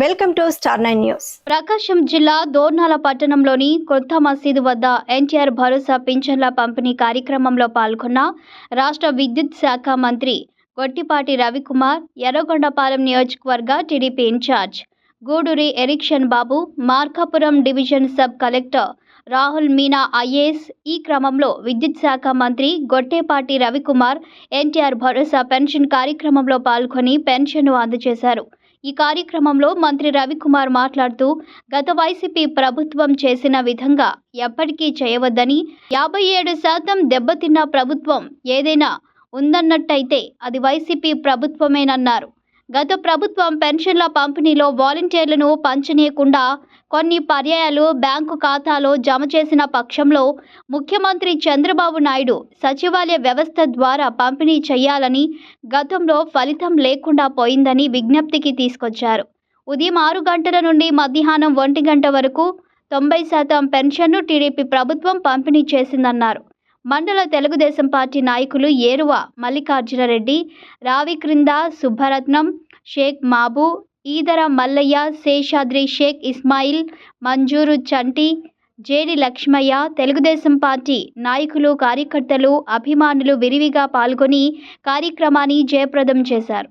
Welcome to star nine news. Prakasam జిల్లా దోర్నాల పట్టణంలోని కొత్త మసీదు వద్ద ఎన్టీఆర్ భరోసా పింఛన్ల పంపిణీ కార్యక్రమంలో పాల్గొన్న రాష్ట్ర విద్యుత్ శాఖ మంత్రి గొట్టిపాటి రవికుమార్ ఎర్రగొండపాలెం నియోజకవర్గ TDP incharge Guduri Erikshan Babu Markapuram division sub collector Rahul Meena IAS ఈ క్రమంలో విద్యుత్ శాఖ మంత్రి గొట్టేపాటి రవికుమార్ ఎన్టీఆర్ భరోసా పెన్షన్ కార్యక్రమంలో పాల్గొని పెన్షన్ను అందజేశారు. ఈ కార్యక్రమంలో మంత్రి రవికుమార్ మాట్లాడుతూ గత వైసీపీ ప్రభుత్వం చేసిన విధంగా ఎప్పటికీ చేయవద్దని యాభై ఏడు శాతం దెబ్బతిన్న ప్రభుత్వం ఏదైనా ఉందన్నట్టయితే అది వైసీపీ ప్రభుత్వమేనన్నారు. గత ప్రభుత్వం పెన్షన్ల పంపిణీలో వాలంటీర్లను పంచనీయకుండా కొన్ని పర్యాయాలు బ్యాంకు ఖాతాలో జమ చేసిన పక్షంలో ముఖ్యమంత్రి చంద్రబాబు నాయుడు సచివాలయ వ్యవస్థ ద్వారా పంపిణీ చేయాలని గతంలో ఫలితం లేకుండా పోయిందని విజ్ఞప్తికి తీసుకొచ్చారు. ఉదయం ఆరు గంటల నుండి మధ్యాహ్నం ఒంటి గంట వరకు తొంభై శాతం పెన్షన్ను టీడీపీ ప్రభుత్వం పంపిణీ చేసిందన్నారు. మండల తెలుగుదేశం పార్టీ నాయకులు ఏరువ మల్లికార్జునరెడ్డి రావి క్రింద సుబ్బరత్నం షేక్ మాబు ఈదర మల్లయ్య శేషాద్రి షేక్ ఇస్మాయిల్ మంజూరు చంటి జేడి లక్ష్మయ్య తెలుగుదేశం పార్టీ నాయకులు కార్యకర్తలు అభిమానులు విరివిగా పాల్గొని కార్యక్రమాన్ని జయప్రదం చేశారు.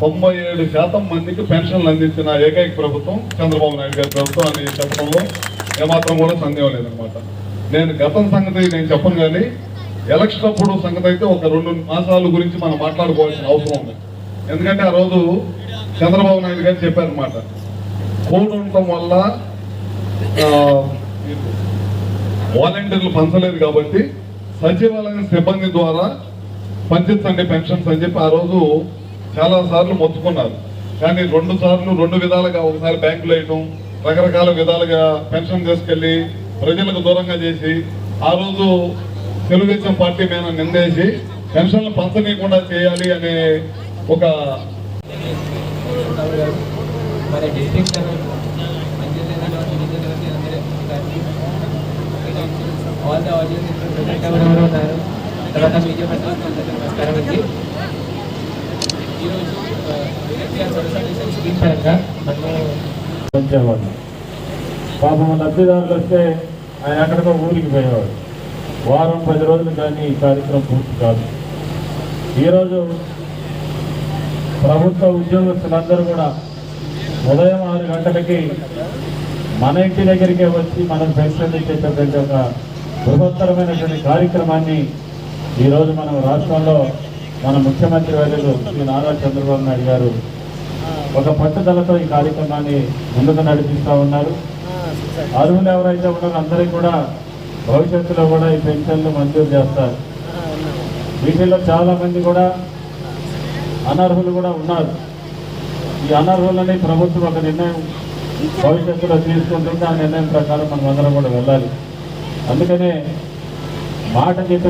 తొంభై ఏడు శాతం మందికి పెన్షన్లు అందించిన ఏకైక ప్రభుత్వం చంద్రబాబు నాయుడు గారి ప్రభుత్వం అని చెప్పడంలో ఏమాత్రం కూడా సందేహం లేదనమాట నేను గతం సంగతి నేను చెప్పను కానీ ఎలక్షన్ అప్పుడు సంగతి అయితే ఒక రెండు మాసాల గురించి మనం మాట్లాడుకోవాల్సిన అవసరం ఉంది. ఎందుకంటే ఆ రోజు చంద్రబాబు నాయుడు గారు చెప్పారనమాట కోడ్ ఉండటం వల్ల వాలంటీర్లు పంచలేదు కాబట్టి సచివాలయం సిబ్బంది ద్వారా పంచించండి పెన్షన్స్ అని చెప్పి ఆ రోజు చాలా సార్లు మొత్తుకున్నారు. కానీ రెండు సార్లు రెండు విధాలుగా ఒకసారి బ్యాంకులు వేయటం రకరకాల విధాలుగా పెన్షన్ తీసుకెళ్ళి ప్రజలకు దూరంగా చేసి ఆ రోజు తెలుగుదేశం పార్టీ మీద నిందేసి పెన్షన్లు పంచనీయకుండా చేయాలి అనే ఒక తర్వాత మీడియా నమస్కారం అండి. ఈరోజు స్కీమ్ పరంగా మనము పాపం లబ్ధిదారులు వస్తే ఆయన ఎక్కడికో ఊరికి పోయేవాడు. వారం పది రోజులు కానీ ఈ కార్యక్రమం పూర్తి కాదు. ఈరోజు ప్రభుత్వ ఉద్యోగస్తులందరూ కూడా ఉదయం ఆరు గంటలకి మన ఇంటి దగ్గరికే వచ్చి మనం పెన్షన్ ఇచ్చేటటువంటి ఒక బృహత్తరమైనటువంటి కార్యక్రమాన్ని ఈరోజు మనం రాష్ట్రంలో మన ముఖ్యమంత్రి వర్యులు శ్రీ నారా చంద్రబాబు నాయుడు గారు ఒక పట్టుదలతో ఈ కార్యక్రమాన్ని ముందుకు నడిపిస్తూ ఉన్నారు. అర్హులు ఎవరైతే ఉన్నారో అందరికీ కూడా భవిష్యత్తులో కూడా ఈ పెన్షన్లు మంజూరు చేస్తారు. వీటిల్లో చాలా మంది కూడా అనర్హులు కూడా ఉన్నారు. ఈ అనర్హులని ప్రభుత్వం ఒక నిర్ణయం భవిష్యత్తులో తీసుకుంటుంటే ఆ నిర్ణయం ప్రకారం మనం అందరం కూడా వెళ్ళాలి. అందుకనే మాట చెప్పి